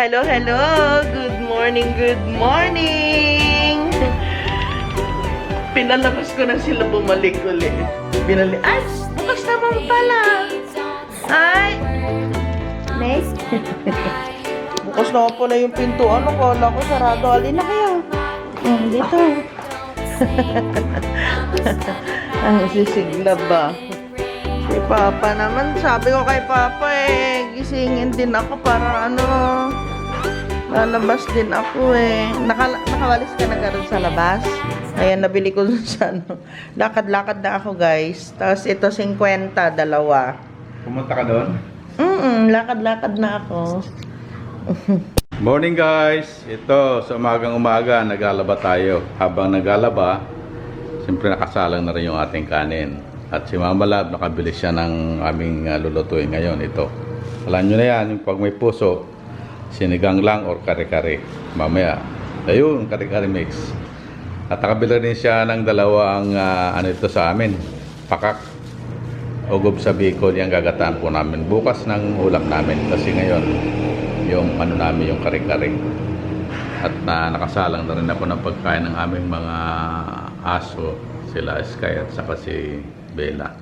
Hello, hello! Good morning, good morning! Pinalabas ko na sila bumalik ulit. Binali... Ay! Bukas naman pala! Ay! Next! bukas na pala yung pintuan. Akala ko sarado. Alin na kayo? Hmm, dito. Ang sisigla ba? Si Papa naman, sabi ko kay Papa eh, gisingin din ako para ano, lalabas din ako eh. Naka, nakawalis ka na karon sa labas? Ayan, nabili ko dun sa ano. Lakad-lakad na ako guys. Tapos ito 50, dalawa. Pumunta ka doon? Mm lakad-lakad na ako. Morning guys! Ito, sa umagang umaga, naglalaba tayo. Habang naglalaba, siyempre nakasalang na rin yung ating kanin. At si Mama Lab, nakabili siya ng aming uh, lulutuin ngayon. Ito. Alam nyo na yan, yung pag may puso, sinigang lang or kare-kare. Mamaya, ayun, kare-kare mix. At nakabili rin siya ng dalawang, ah, ano ito sa amin, pakak. Ugob sa Bicol, yung gagataan po namin. Bukas ng ulam namin. Kasi ngayon, yung ano namin, yung kare-kare. At na nakasalang na rin ako ng pagkain ng aming mga aso. Sila Sky at saka si Bella.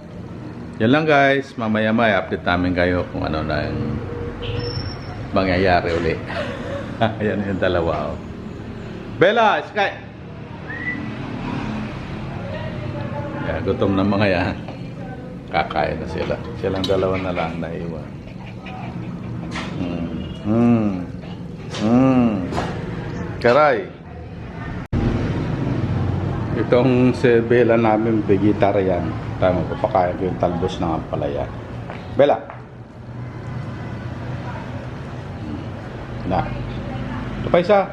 Yan lang guys. Mamaya may update namin kayo kung ano na yung mangyayari uli. Yan yung dalawa. Oh. Bella, Sky! Yeah, gutom na mga yan. Kakain na sila. Silang dalawa na lang naiwan. Mm. Mm. Mm. Karay. Itong si Bella namin vegetarian. Tama, papakain ko yung talbos ng ampalaya. Bella. Na. Ito pa isa.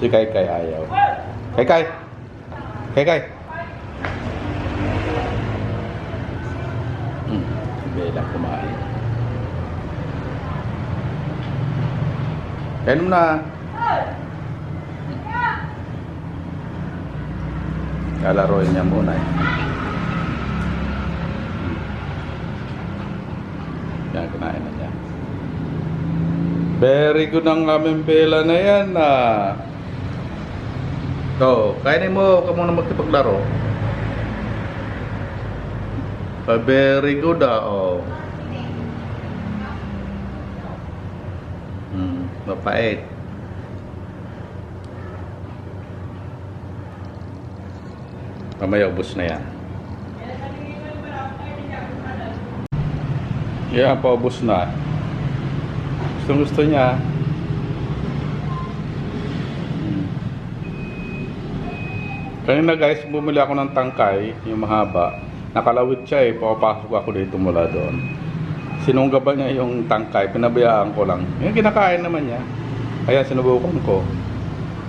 Si Kai Kai ayaw. Kai Kai. Kai Kai. Hmm. Si Bella kumain. Kaya mo na. Lalaroin niya muna eh. Yan, kinain na niya. Very good ang aming pela na yan ah. So, kainin mo ka muna magkipaglaro. Ah, very good ah, oh. Hmm, mapait. Mamaya ubos na yan. Yan, paubos na. Gusto gusto niya. Kanina guys, bumili ako ng tangkay, yung mahaba. Nakalawit siya eh, papasok ako dito mula doon. Sinunggaban niya yung tangkay, pinabayaan ko lang. Yung kinakain naman niya. Kaya sinubukan ko.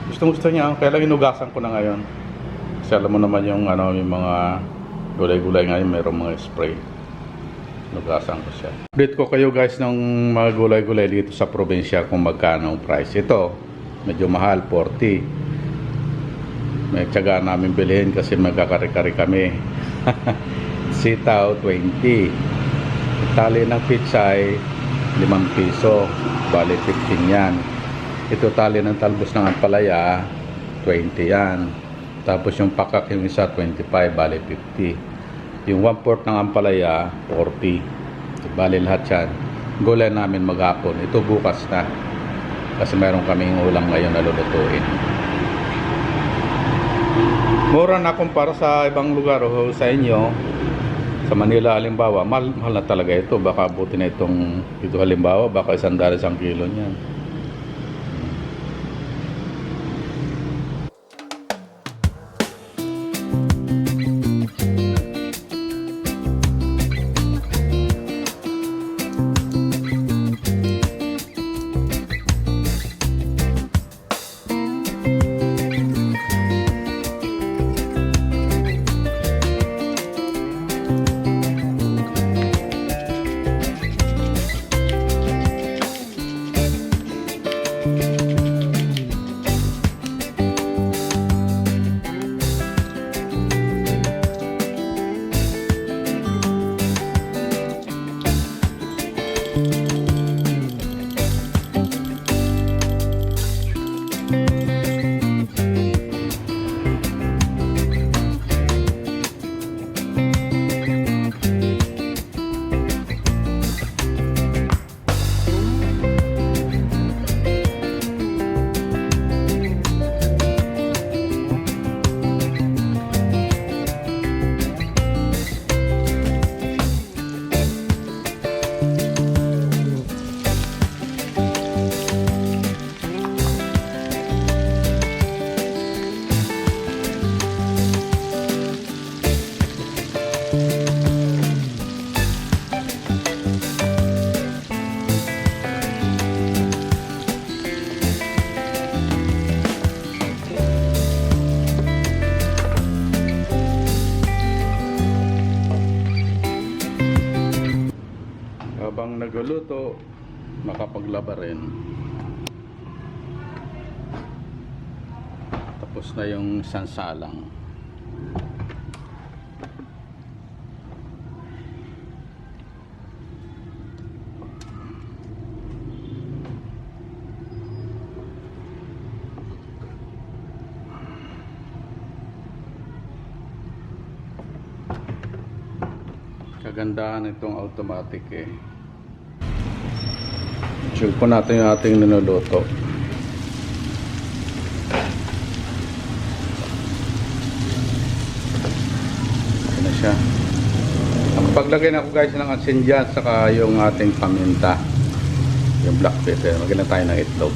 Gusto gusto niya, kaya lang hinugasan ko na ngayon. Kasi alam mo naman yung ano, yung mga gulay-gulay ngayon, mayroong mga spray. Nugasan ko siya. Update ko kayo guys ng mga gulay-gulay dito sa probinsya kung magkano ang price. Ito, medyo mahal, 40. May tsaga namin bilhin kasi magkakari-kari kami. Sitaw, 20. Tali ng pizza ay 5 piso. Bali, 15 yan. Ito tali ng talbos ng ampalaya, 20 yan. Tapos yung pakak yung isa, 25, bali 50. Yung 1 port ng ampalaya, 40. Bali lahat yan. Gulay namin maghapon. Ito bukas na. Kasi meron kaming ulam ngayon na lulutuin. Mura na kumpara sa ibang lugar o sa inyo. Sa Manila halimbawa, mahal, mahal na talaga ito. Baka buti na itong ito halimbawa, baka isang dali isang kilo niyan. Luto, makapaglaba rin. Tapos na yung sansalang. Kagandahan itong automatic eh. Check po natin yung ating niluluto. Ito na siya. Ang paglagay na ko guys ng asin dyan, saka yung ating paminta. Yung black pepper. Magyan na tayo ng itlog.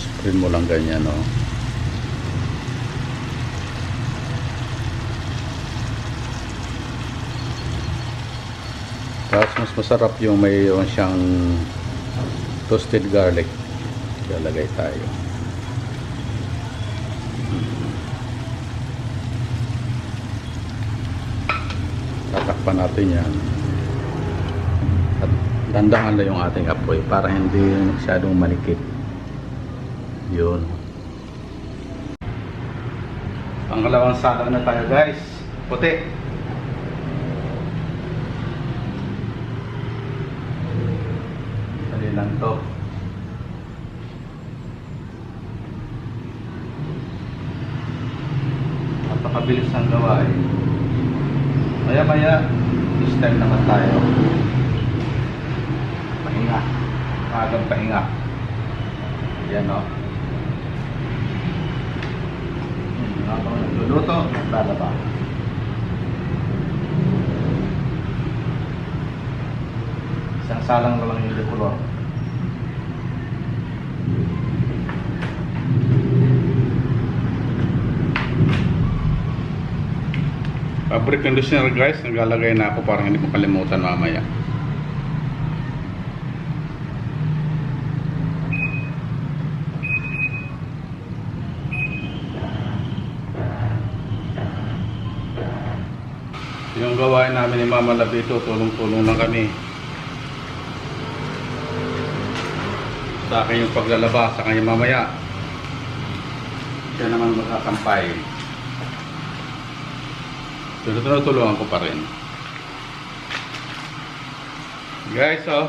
Spread mo lang ganyan, no? Tapos mas masarap yung mayroon siyang toasted garlic. Lalagay tayo. Tatakpan natin yan. At dandahan lang yung ating apoy para hindi masyadong manikip. Yun. Pangalawang saka na tayo guys. Puti. Dali lang to. Napakabilis ng gawain. Maya maya, this time naman tayo. Pahinga. Magang pahinga. Yan o. Habang nagluluto, lalaba. Isang salang lang yung dekulor. Fabric conditioner guys, naglalagay na ako para hindi ko kalimutan mamaya. Yung gawain namin ni Mama Labito, tulong-tulong lang kami. Sa akin yung paglalaba, sa kanya mamaya. Siya naman magkakampay. Pero tinutulungan ko pa rin. Guys, oh.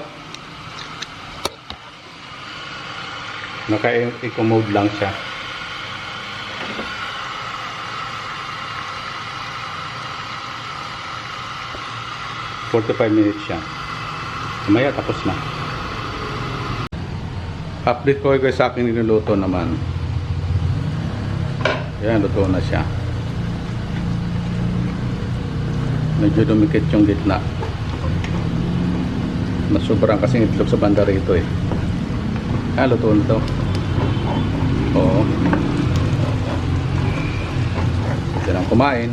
Naka-eco mode lang siya. Forty-five minutes siya. Mamaya tapos na. Update ko guys sa akin niluluto naman. Yan, luto na siya. Medyo dumikit yung gitna. Nasubrang kasi itlog sa banda rito eh. Ah luto na to. Oo. Ito lang kumain.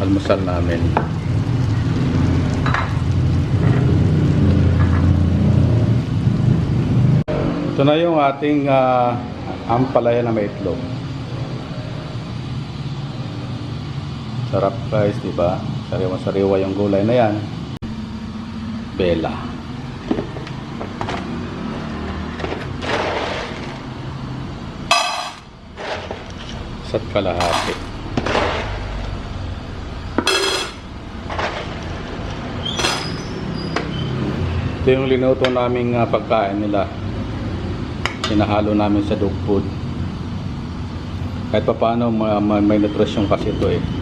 Almusal namin. Ito na yung ating uh, ampalaya na may itlog Sarap guys, di ba? Sariwa-sariwa yung gulay na yan. Bela. Isa't kalahati. Ito yung linuto naming uh, pagkain nila. Sinahalo namin sa dog food. Kahit pa paano may, may nutrisyon kasi ito eh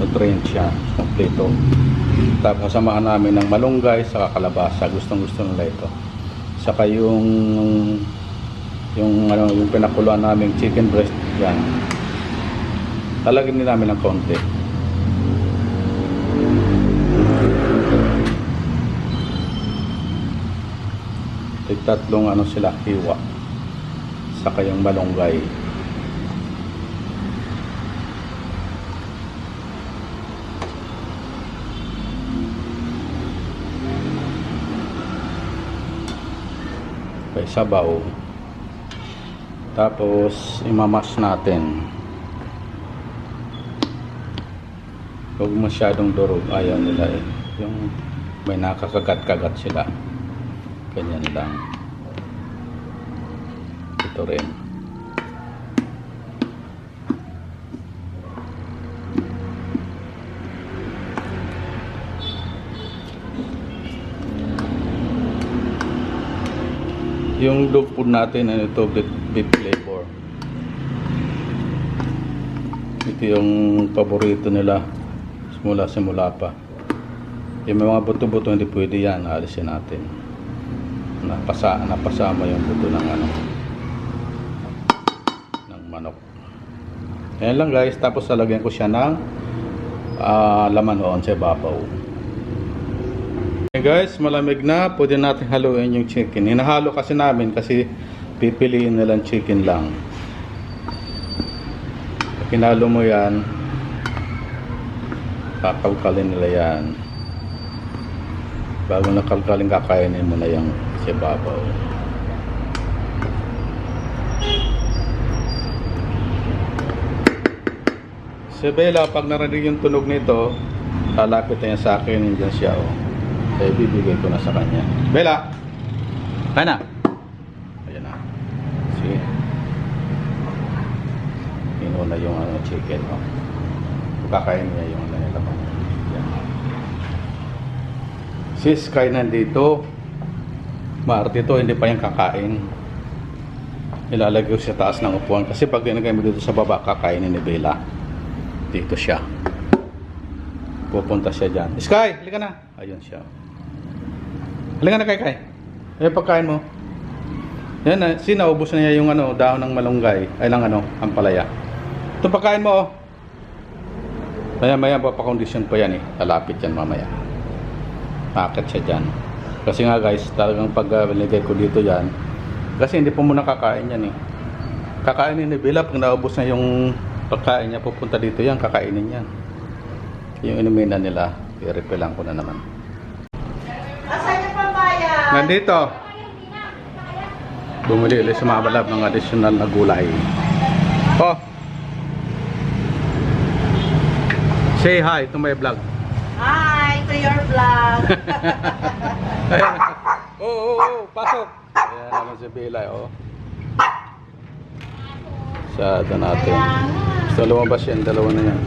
nutrient siya kompleto. Tapos kasamahan namin ng malunggay sa kalabasa. Gustong gusto nila ito. Saka yung yung ano yung pinakuluan namin chicken breast yan. Talagyan din namin ng konti. Tatlong ano sila hiwa. Saka yung malunggay sabaw tapos imamas natin Huwag masyadong durog. Ayaw nila eh. Yung may nakakagat-kagat sila. Ganyan lang. Ito rin. Yung dog food natin, ano ito, beef, beef flavor. Ito yung paborito nila simula simula pa. Yung mga buto-buto hindi pwede yan, alisin natin. Napasa, napasama yung buto ng ano ng manok. Ayan lang guys, tapos lalagyan ko siya ng ah, laman noon sa babaw. Guys, malamig na. Pwede natin haluin yung chicken. Hinahalo kasi namin kasi pipiliin nilang chicken lang. Pag hinalo mo yan, kakalkalin nila yan. Bago nakalkalin, kakainin mo na yung sa babaw. Si Bella, pag narinig yung tunog nito, lalapit na yan sa akin, nandiyan siya. Oh. Kaya bibigay ko na sa kanya. Bella! Kaya na! Ayan na. Sige. Inuna yung ano, chicken. Oh. Kakain niya yung ano nila. Yan. Si Sky nandito. Maarte to, hindi pa yung kakain. Ilalagay ko sa taas ng upuan. Kasi pag dinagay mo dito sa baba, kakainin ni Bella. Dito siya. Pupunta siya dyan. Sky, halika na. Ayun siya. Halika na, Kay Kay. Ayun pagkain mo. Yan na, si naubos na niya yung ano, dahon ng malunggay. Ay lang ano, ang palaya. Ito pagkain mo, oh. Maya maya, papakondisyon pa yan eh. Lalapit yan mamaya. Bakit siya dyan. Kasi nga guys, talagang pag uh, binigay ko dito yan, kasi hindi po muna kakain yan eh. Kakainin ni Bella, pag naubos na yung pagkain niya, pupunta dito yan, kakainin yan. Yung inuminan nila, i-refill ko na naman. Nandito. Bumili ulit sa mga balab ng additional na gulay. Oh. Say hi to my vlog. Hi to your vlog. Oo, oo, oo, pasok. Ayan naman si Bella, oh. Sa ito natin. Gusto lumabas yan, dalawa na yan.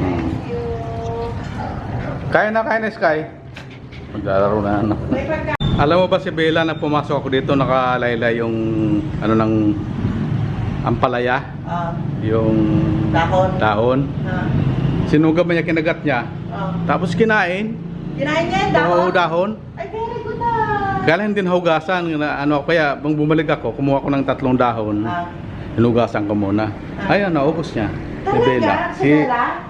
Hmm. Kaya na, kaya na, Sky. Maglalaro na, ano. May pagka... Alam mo ba si Bella na pumasok ako dito nakalaylay yung ano ng ampalaya, Ah, yung dahon. dahon. Ah, Sinugab niya kinagat niya. ah. Tapos kinain. Kinain niya yung dahon? Oo, dahon. Ay, very good ah. Kaya lang din hugasan na ano kaya bang bumalik ako, kumuha ko ng tatlong dahon. Ah. Hinugasan ko muna. Ah. Ayun, naubos niya. Si? Bella. Si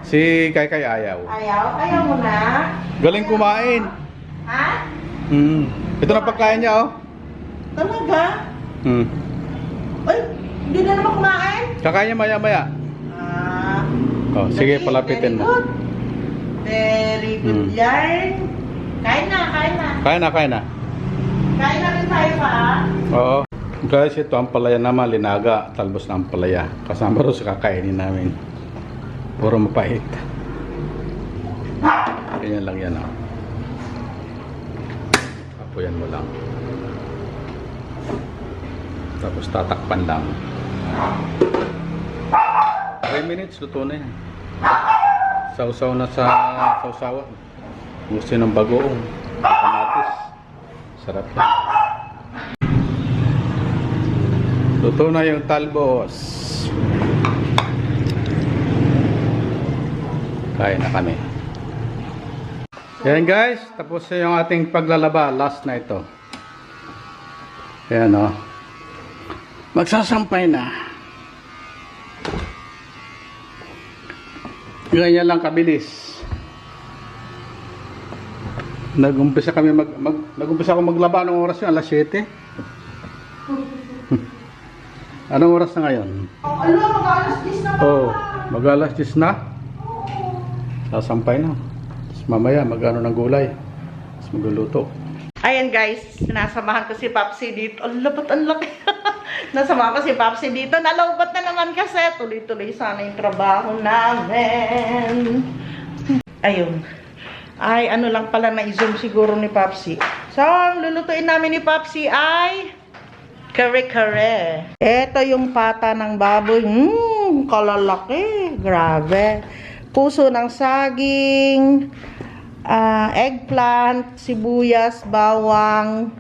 si Kay Kay Ayaw. Ayaw? Ayaw mo na? Galing kumain. Ha? Hmm. Ito na pagkain niya oh. Talaga? Hmm. Ay, hindi na naman kumain? Kakain niya maya-maya. Ah. Oh, sige, palapitin very mo. good. Very good Hmm. yarn. Kain na, kain na. Kain na, kain na. Kain na rin tayo pa. ah. Oo. Guys, ito ang palaya naman, linaga, talbos na ang palaya. Kasama rin sa kakainin namin. Puro mapait. Ganyan lang yan, oh. Apoyan mo lang. Tapos tatakpan lang. 3 minutes, luto na yan. Sausaw na sa sausawan. Gusto ng bagoong. Kamatis. Sarap yan. Luto na yung talbos. Kain na kami. Yan guys, tapos na yung ating paglalaba. Last na ito. Ayan o. Magsasampay na. Ganyan lang kabilis. Nag-umpisa kami mag, mag nag-umpisa ako maglaba ng oras yun, alas 7. Anong oras na ngayon? Oh, ano, mag-alas 10 na? Oh, mag alas 10 na. Sasampay na. Mamaya magano ng gulay. Tapos magluluto. Ayan guys, sinasamahan ko si Papsi dito. Ang labat, ang laki. Nasamahan ko si Papsi dito. Nalaubat na naman kasi. Tuloy-tuloy sana yung trabaho namin. Ayun. Ay, ano lang pala na-zoom siguro ni Papsi. So, ang lulutuin namin ni Papsi ay kare-kare. Ito yung pata ng baboy. Mmm, kalalaki. Grabe. Puso ng saging, ah, eggplant, sibuyas, bawang,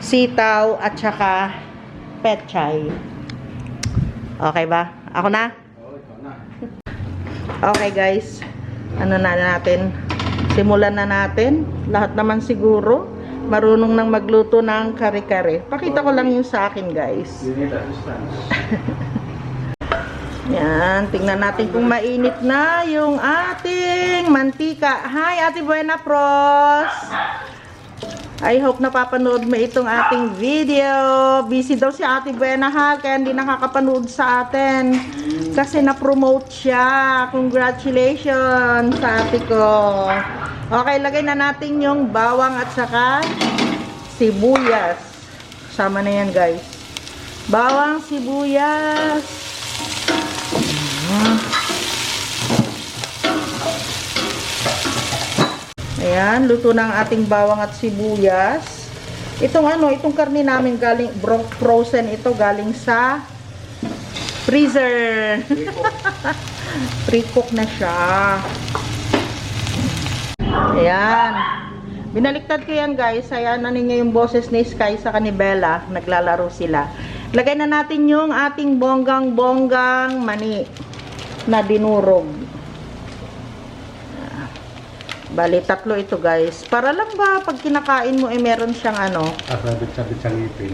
sitaw, at saka petchay. Okay ba? Ako na? Okay guys, ano na natin? Simulan na natin. Lahat naman siguro marunong nang magluto ng kare-kare. Pakita ko lang yung sa akin guys. Yan, tingnan natin kung mainit na yung ating mantika. Hi, Ate Buena Pros! I hope napapanood mo itong ating video. Busy daw si Ate Buena ha, kaya hindi nakakapanood sa atin. Kasi na-promote siya. Congratulations sa ate ko. Okay, lagay na natin yung bawang at saka sibuyas. Sama na yan guys. Bawang, sibuyas. Ayan, luto na ang ating bawang at sibuyas. Itong ano, itong karne namin galing bro- frozen ito galing sa freezer. Pre-cook na siya. Ayan. Binaliktad ko yan guys. Ayan na yung boses ni Sky sa kanibela. Naglalaro sila. Lagay na natin yung ating bonggang-bonggang mani na dinurog. Bali, tatlo ito guys. Para lang ba pag kinakain mo eh meron siyang ano, Kasabit-sabit sa ngipin.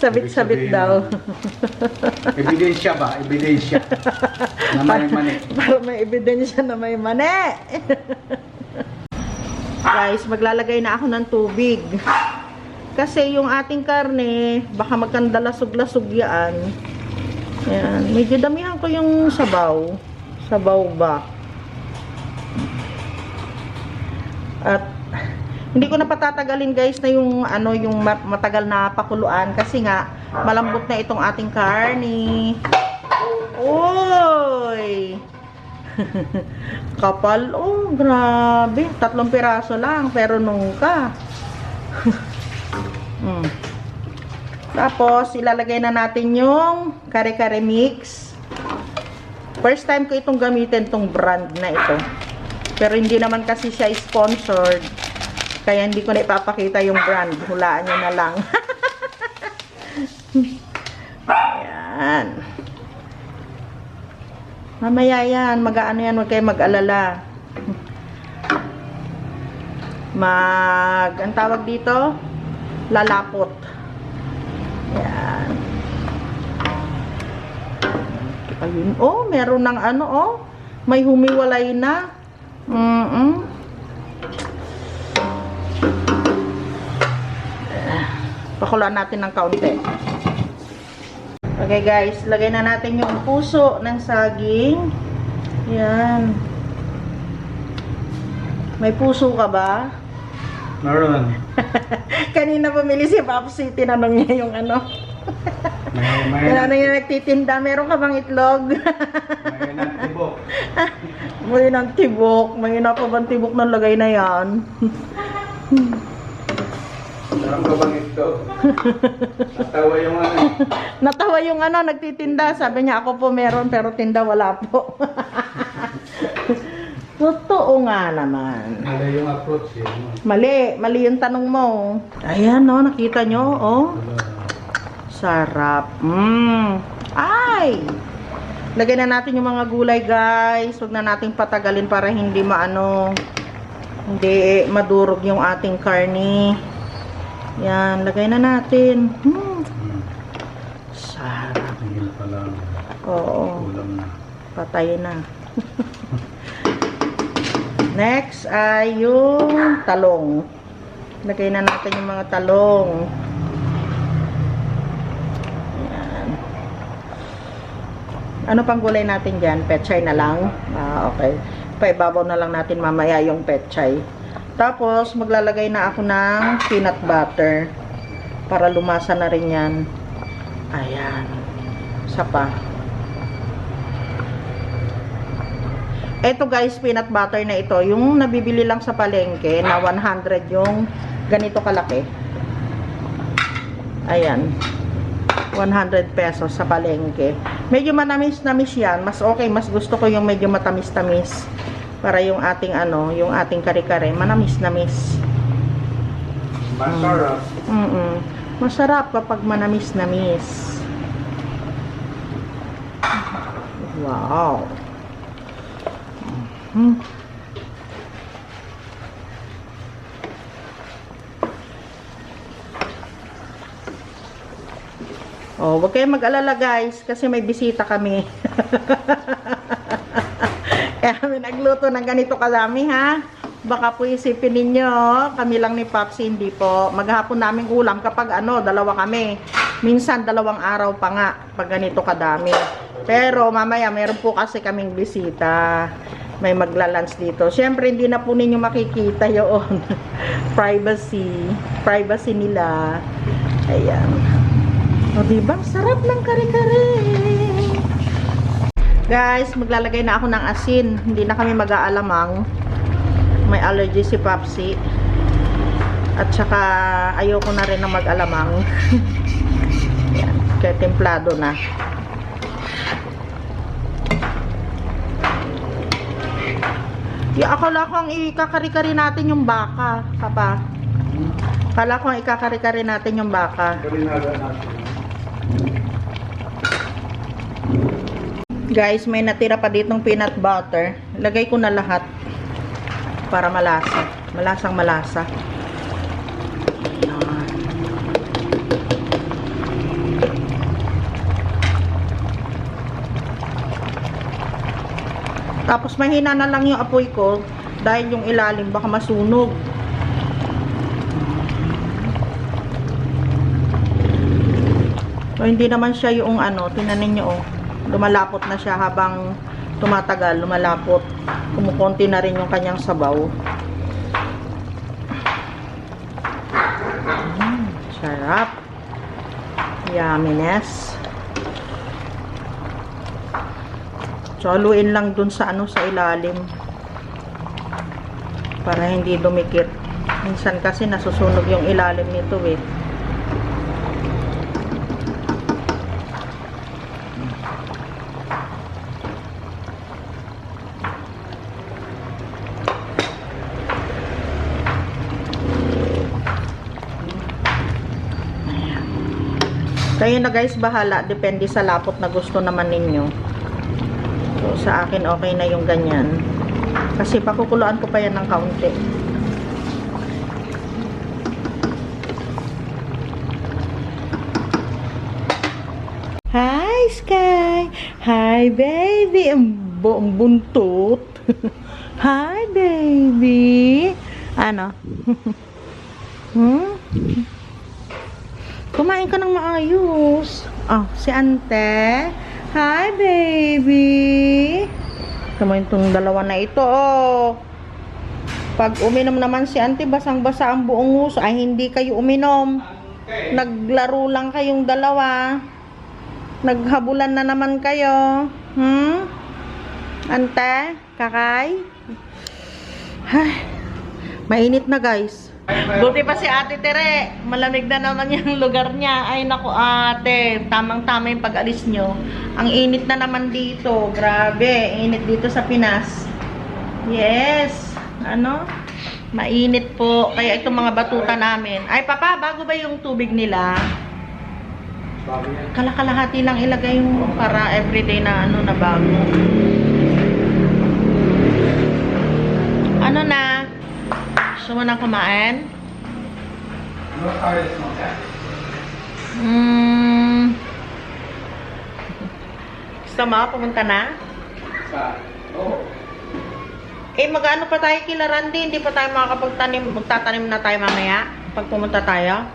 sabit-sabit daw. Ebidensya ba? Ebidensya. Na may mani. Para may ebidensya na may mani. guys, maglalagay na ako ng tubig. Kasi yung ating karne, baka magkandalasog-lasog yan. Ayan. Medyo damihan ko yung sabaw. Sabaw ba? At hindi ko na patatagalin guys na yung ano yung ma- matagal na pakuluan kasi nga malambot na itong ating karni. Oy! Kapal. Oh, grabe. Tatlong piraso lang pero nungka. mm. Tapos ilalagay na natin yung kare-kare mix. First time ko itong gamitin tong brand na ito. Pero hindi naman kasi siya sponsored. Kaya hindi ko na ipapakita yung brand. Hulaan nyo na lang. Ayan. Mamaya yan. Mag-ano yan. Huwag kayo mag-alala. Mag... Ang tawag dito? Lalapot. Ayun. Oh, meron ng ano, oh. May humiwalay na. Mm-mm. Eh, Pakulaan natin ng kaunti. Okay guys, lagay na natin yung puso ng saging. Yan. May puso ka ba? Meron. Kanina bumili si Papsi, tinanong niya yung ano. May, may, Tinanong niya nagtitinda, meron ka bang itlog? may nagtibok. May ng tibok. May na pa bang tibok ng lagay na yan? Meron ka bang ito? Natawa yung ano. Natawa yung ano, nagtitinda. Sabi niya, ako po meron, pero tinda wala po. Totoo nga naman. Mali yung approach eh. Mali, mali yung tanong mo. Ayan, no, nakita nyo, oh. Sarap. Mmm. Ay! Lagay na natin yung mga gulay, guys. Huwag na nating patagalin para hindi maano, hindi madurog yung ating karni. Yan, lagay na natin. Hmm. Sarap. Tingil pa lang. Oo, Kulang na. patay na. Next ay yung talong. Lagay na natin yung mga talong. Ano pang gulay natin dyan? Pechay na lang? Ah, okay. Paibabaw na lang natin mamaya yung pechay. Tapos, maglalagay na ako ng peanut butter. Para lumasa na rin yan. Ayan. Isa pa. Ito guys, peanut butter na ito. Yung nabibili lang sa palengke na 100 yung ganito kalaki. Ayan. 100 pesos sa palengke. Medyo manamis-namis yan. Mas okay, mas gusto ko yung medyo matamis-tamis. Para yung ating ano, yung ating kare-kare, manamis-namis. Masarap. Mm Masarap kapag manamis-namis. Wow. Mhm. Oh, wag kayong mag-alala guys kasi may bisita kami. Kaya kami nagluto ng ganito kadami ha. Baka po isipin ninyo, kami lang ni Papsi, hindi po. Maghapon namin ulam kapag ano, dalawa kami. Minsan dalawang araw pa nga pag ganito kadami. Pero mamaya meron po kasi kaming bisita. May magla-lunch dito. Siyempre hindi na po ninyo makikita yon Privacy. Privacy nila. Ayan. O diba? Sarap ng kare-kare. Guys, maglalagay na ako ng asin. Hindi na kami mag-aalamang. May allergy si Papsi. At saka ayoko na rin na mag-alamang. Yan, kaya templado na. Di akala ko ang ikakari-kari natin yung baka, papa. Akala ko ang ikakari-kari natin yung baka. Karinaga natin. Guys, may natira pa ditong peanut butter. Lagay ko na lahat para malasa. Malasang malasa. Tapos mahina na lang yung apoy ko dahil yung ilalim baka masunog. So, hindi naman siya yung ano, tinanin nyo oh. Lumalapot na siya habang tumatagal, lumalapot. Kumukonti na rin yung kanyang sabaw. Mm, sarap. Yumminess. So, haluin lang dun sa ano, sa ilalim. Para hindi dumikit. Minsan kasi nasusunog yung ilalim nito eh. Kayo na guys, bahala. Depende sa lapot na gusto naman ninyo. So, sa akin okay na yung ganyan. Kasi pakukuluan ko pa yan ng kaunti. Hi, Sky! Hi, baby! Ang buntot. Hi, baby! Ano? hmm? Kumain ka ng maayos. Oh, si Ante. Hi, baby. Tama itong dalawa na ito, oh. Pag uminom naman si Ante, basang-basa ang buong uso. Ay, hindi kayo uminom. Naglaro lang kayong dalawa. Naghabulan na naman kayo. Hmm? Ante? Kakay? Ay, mainit na, guys. Buti pa si Ate Tere. Malamig na naman yung lugar niya. Ay nako ate, tamang-tama yung pag-alis nyo. Ang init na naman dito. Grabe, init dito sa Pinas. Yes. Ano? Mainit po. Kaya itong mga batuta namin. Ay papa, bago ba yung tubig nila? Kalakalahati lang ilagay yung para everyday na ano na bago. Mo nang kumain? Hmm. Gusto mo? Pumunta na? Sa... Oo. Eh, mag-ano pa tayo kila Randy? Hindi pa tayo makakapagtanim. Magtatanim na tayo mamaya. Pag pumunta tayo.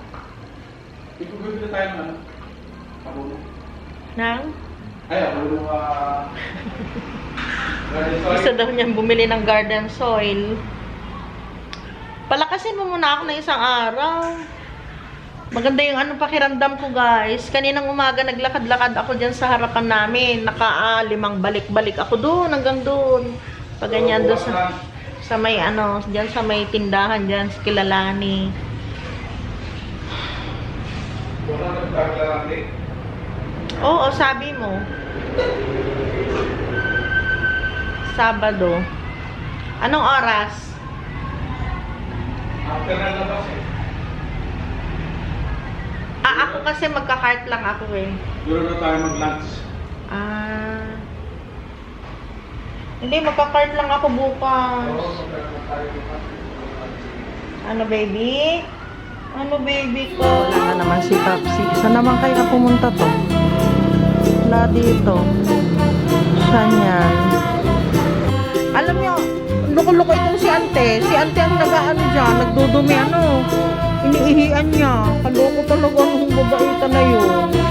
Ipagod na tayo ng ano? Nang? Ay, pabulo ah... Garden soil. Gusto daw niyang bumili ng garden soil. Palakasin mo muna ako na isang araw. Maganda yung ano pakiramdam ko guys. Kaninang umaga naglakad-lakad ako dyan sa harapan namin. Naka ah, limang balik-balik ako doon hanggang doon. Pag ganyan doon sa, sa may ano, dyan sa may tindahan dyan, sa Kilalani. Oo, sabi mo. Sabado. Anong oras? After na labas eh. Ah, ako kasi magka-cart lang ako eh. Duro na tayo mag-lunch. Ah. Hindi, magka-cart lang ako bukas. Ano, baby? Ano, baby ko? Wala na naman si Papsi. Saan naman kaya pumunta to? Wala dito. Saan yan? Alam niyo, loko-loko itong si Ante. Si Ante ang nag-ano dyan, nagdudumi ano. Iniihian niya. Kaloko talaga ang babaita na yun.